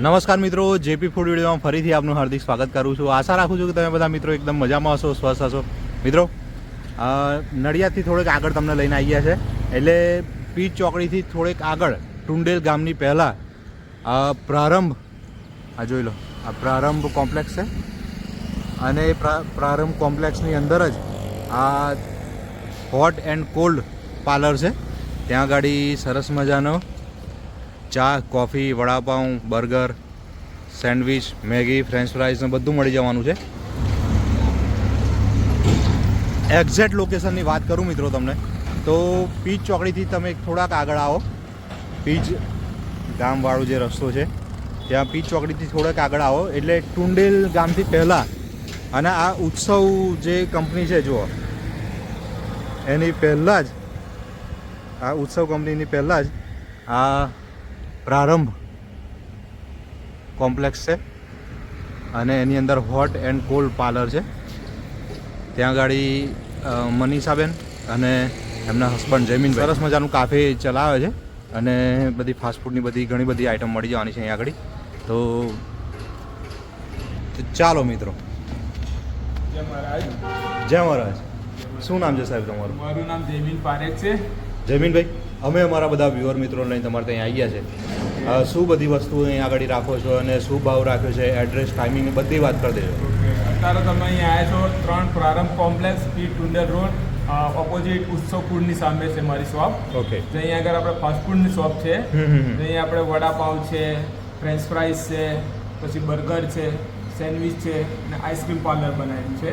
નમસ્કાર મિત્રો, JP food વિડીયોમાં ફરીથી આપનું હાર્દિક સ્વાગત કરું છું. આશા રાખું છું કે તમે બધા મિત્રો એકદમ મજામાં હશો, સ્વસ્થ હશો. મિત્રો નડિયાદથી થોડેક આગળ તમને લઈને આવી ગયા છે. એટલે પીચ ચોકડીથી થોડેક આગળ ટુંડેલ ગામની પહેલાં પ્રારંભ, આ જોઈ લો, આ પ્રારંભ કોમ્પ્લેક્સ છે. અને પ્રારંભ કોમ્પ્લેક્સની અંદર જ આ હોટ એન્ડ કોલ્ડ પાર્લર છે. ત્યાં ગાડી સરસ મજાનો ચા, coffee, vada pav, burger, sandwich, Maggi, french fries બધું મળી જવાનું છે. એક્ઝેક્ટ લોકેશનની વાત કરું મિત્રો તમને. તો પીચ ચોકડીથી તમે થોડાક આગળ આવો. પીચ ગામવાળો જે રસ્તો છે, ત્યાં પીચ ચોકડીથી થોડાક આગળ આવો. એટલે ટુંડેલ ગામથી પહેલાં અને આ ઉત્સવ જે કંપની છે, જુઓ. એની પહેલાં જ, આ ઉત્સવ કંપનીની પહેલાં જ આ પ્રારંભ કોમ્પ્લેક્સ છે અને એની અંદર હોટ એન્ડ કોલ્ડ પાર્લર છે. ત્યાં ગાડી મનીષાબેન અને એમના હસબન્ડ જયમીન સરસ મજાનું કાફે ચલાવે છે અને બધી ફાસ્ટફૂડની બધી ઘણી બધી આઈટમ મળી જવાની છે અહીંયા આગળ. તો ચાલો મિત્રો. જય મહારાજ. જય મહારાજ. શું નામ છે સાહેબ તમારું? મારું નામ જયમીન પારેખ છે. જયમીનભાઈ અમે અમારા બધા વ્યુઅર મિત્રો લઈને તમારે ત્યાં આવ્યા છે. શું બધી વસ્તુ અહીં આગળ રાખો છો અને શું ભાવ રાખ્યો છે એડ્રેસ ટાઈમિંગ બધી વાત કરી દેજો. અત્યારે તમે અહીંયા આવ્યા છો ત્રણ Prarambh complex P Tunder road opposite Utsav ફૂડની સામે છે મારી શોપ ઓકે. અહીંયા આગળ આપણે ફાસ્ટ ફૂડની શોપ છે. અહીંયા આપણે વડાપાઉં છે ફ્રેન્ચ ફ્રાઈઝ છે પછી બર્ગર છે સેન્ડવિચ છે અને આઈસ્ક્રીમ પાર્લર બનાવ્યું છે.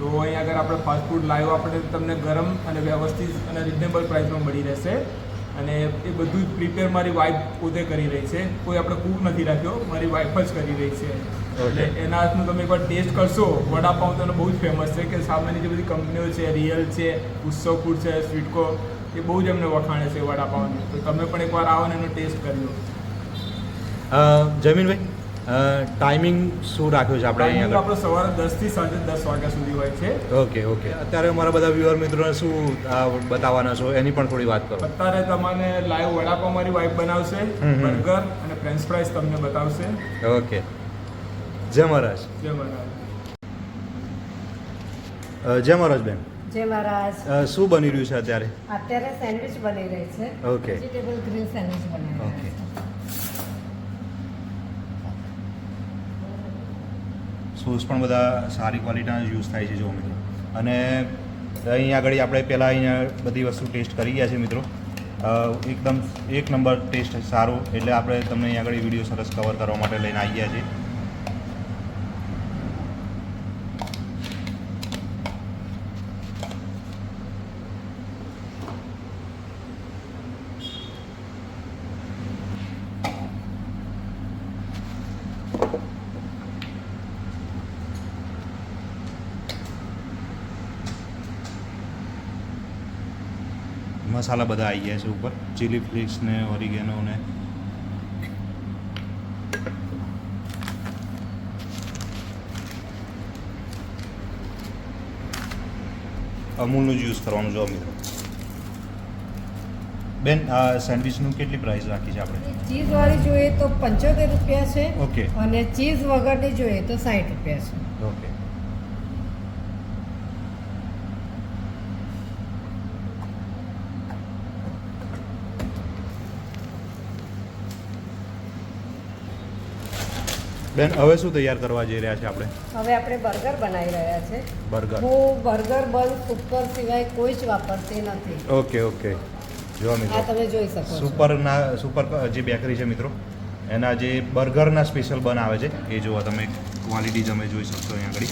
તો અહીંયા આગળ આપણે ફાસ્ટ ફૂડ લાઈવ આપણે તમને ગરમ અને વ્યવસ્થિત અને રિઝનેબલ પ્રાઇસમાં મળી રહેશે. અને એ બધું જ પ્રિપેર મારી વાઈફ પોતે કરી રહી છે. કોઈ આપણે કૂક નથી રાખ્યો મારી વાઈફ જ કરી રહી છે. એટલે એના હાથનું તમે એકવાર ટેસ્ટ કરશો. વડાપાઉં તો બહુ જ ફેમસ છે કે સામેની જે બધી કંપનીઓ છે રિયલ છે ઉત્સવ ફૂડ છે સ્વીટકો એ બહુ જ એમને વખાણે છે વડાપાઉંની. તો તમે પણ એકવાર આવો ને એનો ટેસ્ટ કરી લો. અ, ટાઈમિંગ શું રાખ્યું છે આપણે અહીંયા આપણો સવારે દસથી સાંજે દસ વાગ્યા સુધી હોય છે. ઓકે ઓકે અત્યારે અમારા બધા વ્યુઅર મિત્રોને શું બતાવવાના છો? એની પણ થોડી વાત કરો. અત્યારે તમને લાઈવ વડાપાઉં મારી વાઈફ બનાવશે. બર્ગર અને ફ્રેન્ચ ફ્રાઈઝ તમને બતાવશે. ઓકે જય મહારાજ. જે મહારાજ. જય મહારાજ બેન. જય મહારાજ. શું બની રહ્યું છે અત્યારે? અત્યારે સેન્ડવિચ બની રહી છે. ઓકે વેજીટેબલ ગ્રીન સેન્ડવિચ બની રહી Okay. છે સોસ પણ બધા સારી ક્વોલિટીના યુઝ થાય છે જો મિત્રો અને અહીં આગળ આપણે પહેલાં અહીંયા બધી વસ્તુ ટેસ્ટ કરી ગયા છે મિત્રો. એકદમ એક નંબર ટેસ્ટ સારો. એટલે આપણે તમને અહીં આગળ વીડિયો સરસ કવર કરવા માટે લઈને આવી ગયા છીએ. મસાલા બધા આવી ગયા છે ઉપર. ચીલી ફ્લેક્સ ને ઓરિગેનો ને. અમૂલનું જ યુઝ કરવાનું જો મિત્રો. બેન આ સેન્ડવિચનું કેટલી પ્રાઇસ રાખી છે આપણે? ચીઝ વાળી જોઈએ તો પંચોતેર રૂપિયા છે ઓકે અને ચીઝ વગરની જોઈએ તો સાઠ રૂપિયા છે. ઓકે બેન હવે શું તૈયાર કરવા જઈ રહ્યા છે આપણે? હવે આપણે બર્ગર બનાવી રહ્યા છે. બર્ગર. હું બર્ગર બન સુપર સિવાય કોઈ જ વાપરતી નથી. Okay okay. જો આ તમે જોઈ શકો સુપર સુપરના સુપર જે બેકરી છે મિત્રો એના જે બર્ગરના સ્પેશિયલ બન આવે છે એ જુઓ તમે ક્વોલિટી તમે જોઈ શકશો અહીં આગળ.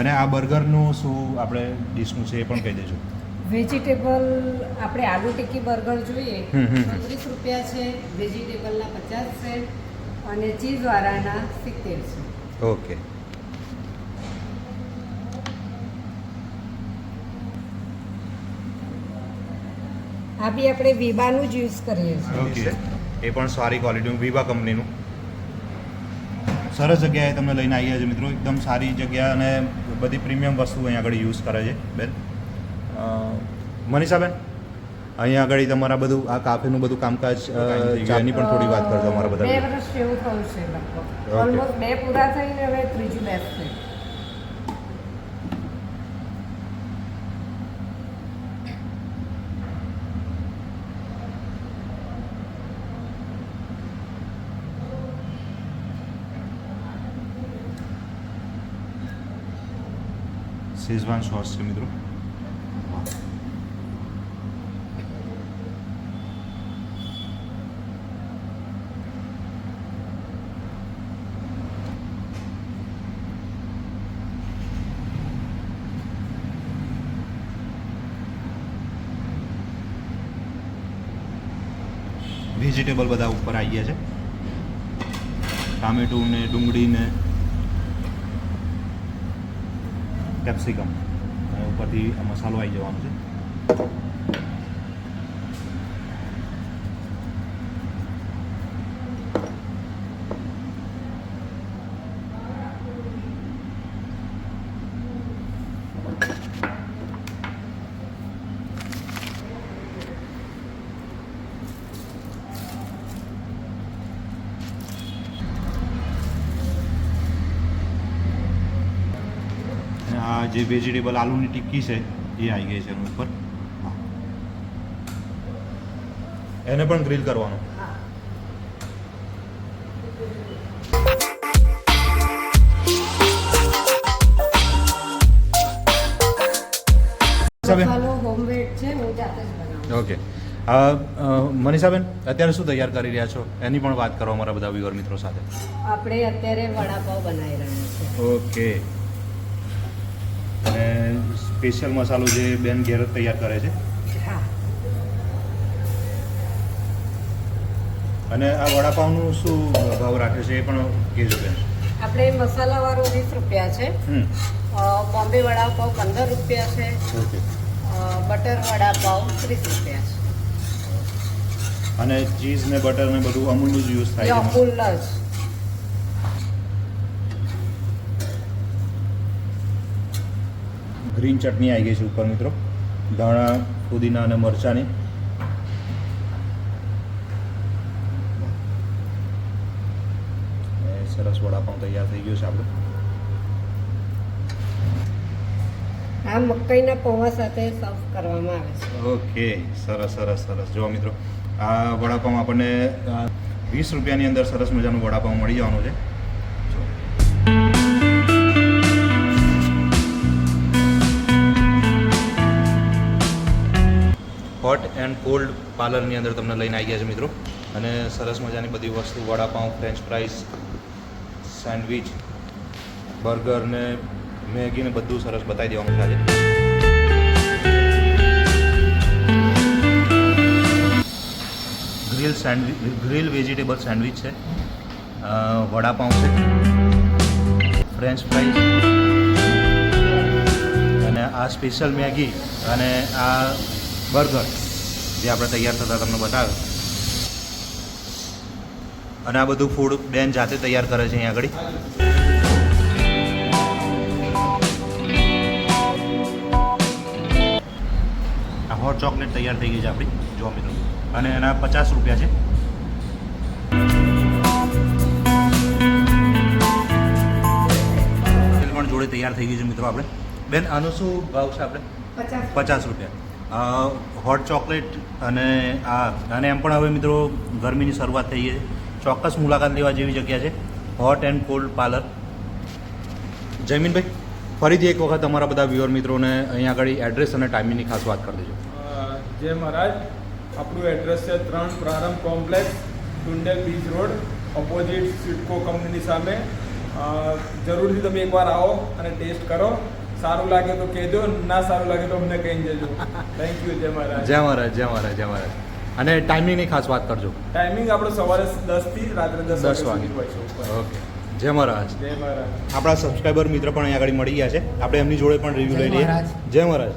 અને આ બર્ગરનું શું આપણે ડીશનું છે એ પણ કહી દેજો. વેજીટેબલ આપણે આલુ ટિક્કી બર્ગર જોઈએ. ત્રીસ રૂપિયા છે વેજીટેબલના પચાસ છે અને ચીઝવાળાના સિત્તેર છે. ઓકે. આ બી આપણે વિબાનું જ યુઝ કરીએ છીએ. એ પણ સારી ક્વોલિટીનું વિવા કંપનીનું. સરસ જગ્યાએ તમને લઈને આવ્યા છે મિત્રો. એકદમ સારી જગ્યા અને બધી પ્રીમિયમ વસ્તુ અહીં આગળ યુઝ કરે છે બેન. મનીષાબેન? અહીંયા આગળ તમારા બધું આ કાફેનું બધું કામકાજ અ, પણ થોડી વાત કરજો અમારા બે બધા વર્ષ જેવું થયું છે લગભગ. ઓલમોસ્ટ બે પૂરા થઈને હવે ત્રીજું બેસશે શેઝવાન સોસ છે મિત્રો. વેજીટેબલ બધા ઉપર આવી ગયા છે. ટામેટું ને ડુંગળી ને કેપ્સિકમ ઉપરથી મસાલો આવી જવાનો છે અને આ જે વેજીટેબલ આલુની ટિક્કી છે એ આવી ગઈ છે એની ઉપર. એને પણ ગ્રીલ કરવાનું. હા સાહેબ મસાલો હોમમેડ છે હું જાતે જ બનાવું. ઓકે. મનીષાબેન અત્યારે શું તૈયાર કરી રહ્યા છો? એની પણ વાત કરો અમારા બધા વ્યુઅર મિત્રો સાથે. આપણે અત્યારે વડાપાવ બનાવી રહ્યા છીએ. ઓકે. અને સ્પેશિયલ મસાલો જે બેન ઘેર તૈયાર કરે છે. અને આ વડાપાવનું શું ભાવ રાખે છે એ પણ કહેજો બેન. આપણે મસાલાવાળો વીસ રૂપિયા છે. બોમ્બે વડાપાવ પંદર રૂપિયા છે. બટર વડાપાવ ત્રીસ રૂપિયા છે. અને ચીઝ ને બટર ને બધું અમૂલનું જ યુઝ થાય છે અમૂલ જ. ગ્રીન ચટણી આવી ગઈ છે ઉપર મિત્રો. ધાણા પુદીના અને મરચાંની. એ સરસ વડાપાઉં તૈયાર થઈ ગયું છે આપણું. આ મકાઈના પૌવા સાથે સર્વ કરવામાં આવે છે. ઓકે સરસ સરસ સરસ. જો મિત્રો આ વડાપાઉં આપણને વીસ રૂપિયાની અંદર સરસ મજાનું વડાપાઉં મળી જવાનું છે. હોટ એન્ડ કોલ્ડ પાર્લરની અંદર તમને લઈને આવી ગયા છે મિત્રો. અને સરસ મજાની બધી વસ્તુ, vada pav, french fries sandwich, burger ને મેગી ને બધું સરસ બતાવી દેવાનું છે આજે. Grill sandwich grill vegetable sandwich છે. વડાપાઉં છે. French fries. અને આ સ્પેશિયલ મેગી અને આ બર્ગર જે આપણે તૈયાર થતાં તમને બતાવે. અને આ બધું ફૂડ બેન જાતે તૈયાર કરે છે અહીંયા આગળ. હોટ ચોકલેટ તૈયાર થઈ ગઈ છે આપણી જો મિત્રો. અને એના પચાસ રૂપિયા છે. પણ જોડે તૈયાર થઈ ગઈ છે મિત્રો આપણે. બેન આનો શું ભાવ છે આપણે? પચાસ રૂપિયા. હોટ ચોકલેટ અને આ, અને એમ પણ હવે મિત્રો ગરમીની શરૂઆત થઈ છે. ચોક્કસ મુલાકાત લેવા જેવી જગ્યા છે. Hot and cold parlour Jayminbhai, ફરીથી એક વખત અમારા બધા વ્યુઅર મિત્રોને અહીંયા આગળ એડ્રેસ અને ટાઈમિંગની ખાસ વાત કરી દેજો. જય મહારાજ. આપણું એડ્રેસ છે ત્રણ Prarambh complex Tundel beach road opposite SIDCO કંપનીની સામે. જરૂરથી તમે એકવાર આવો અને ટેસ્ટ કરો. સારું લાગે તો કહેજો ના સારું લાગે તો અમને કહી દેજો થેન્ક યુ જય મહારાજ. જય મહારાજ જય મહારાજ જય મહારાજ. અને ટાઈમિંગની ખાસ વાત કરજો. ટાઈમિંગ આપણો સવારે દસથી રાત્રે દસ દસ વાગ્યા વાગે. સુધી હોય છે ઓકે જય મહારાજ. જય મહારાજ. આપણા સબસ્ક્રાઈબર મિત્ર પણ અહીંયા આગળ મળી ગયા છે. આપણે એમની જોડે પણ રિવ્યુ લઈ લઈએ. જય મહારાજ.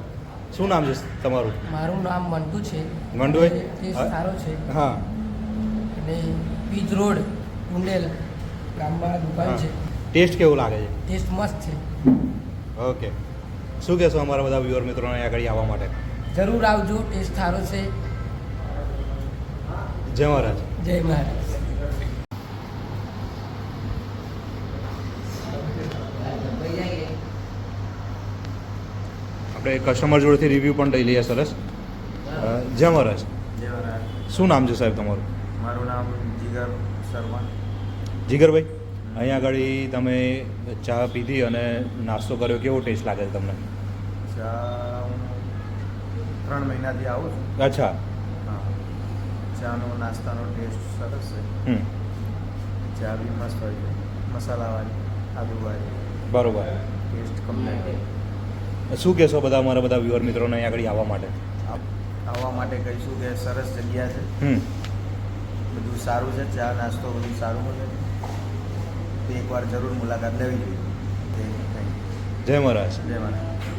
શું નામ છે તમારું? મારું નામ મંટુ છે. મંટુ એ? સારો છે. હા. અને પીજ રોડ ઉંડેલ ગામમાં દુકાન છે. ટેસ્ટ કેવું લાગે છે? ટેસ્ટ મસ્ત છે. ઓકે. શું કહેશો અમારા બધા વ્યુઅર મિત્રોને આગળ આવવા માટે? જરૂર આવજો ટેસ્ટ સારો છે. જય મહારાજ. જય મહારાજ. આપણે કસ્ટમર જોડેથી રિવ્યૂ પણ લઈ લઈએ સરસ. જય મહારાજ. જય મહારાજ. શું નામ છે સાહેબ તમારું? મારું નામ જીગર શર્મા. જીગરભાઈ? અહીંયા આગળ તમે ચા પીધી અને નાસ્તો કર્યો કેવો ટેસ્ટ લાગે છે તમને? ચા હું ત્રણ મહિનાથી આવું છું. અચ્છા. હા. ચાનો નાસ્તાનો ટેસ્ટ સરસ છે. ચા બી મસ્ત હોય છે. મસાલાવાળી આદુવાળી બરોબર. ટેસ્ટ કમ્પ્લીટ શું કહેશો બધા અમારા બધા વ્યુઅર મિત્રોને અહીંયા આગળ આવવા માટે? આવવા માટે કહીશું કે સરસ જગ્યા છે. બધું સારું છે. ચા નાસ્તો બધું સારું છે. તે એકવાર જરૂર મુલાકાત લેવી જોઈએ. જય મહારાજ. જય મહારાજ.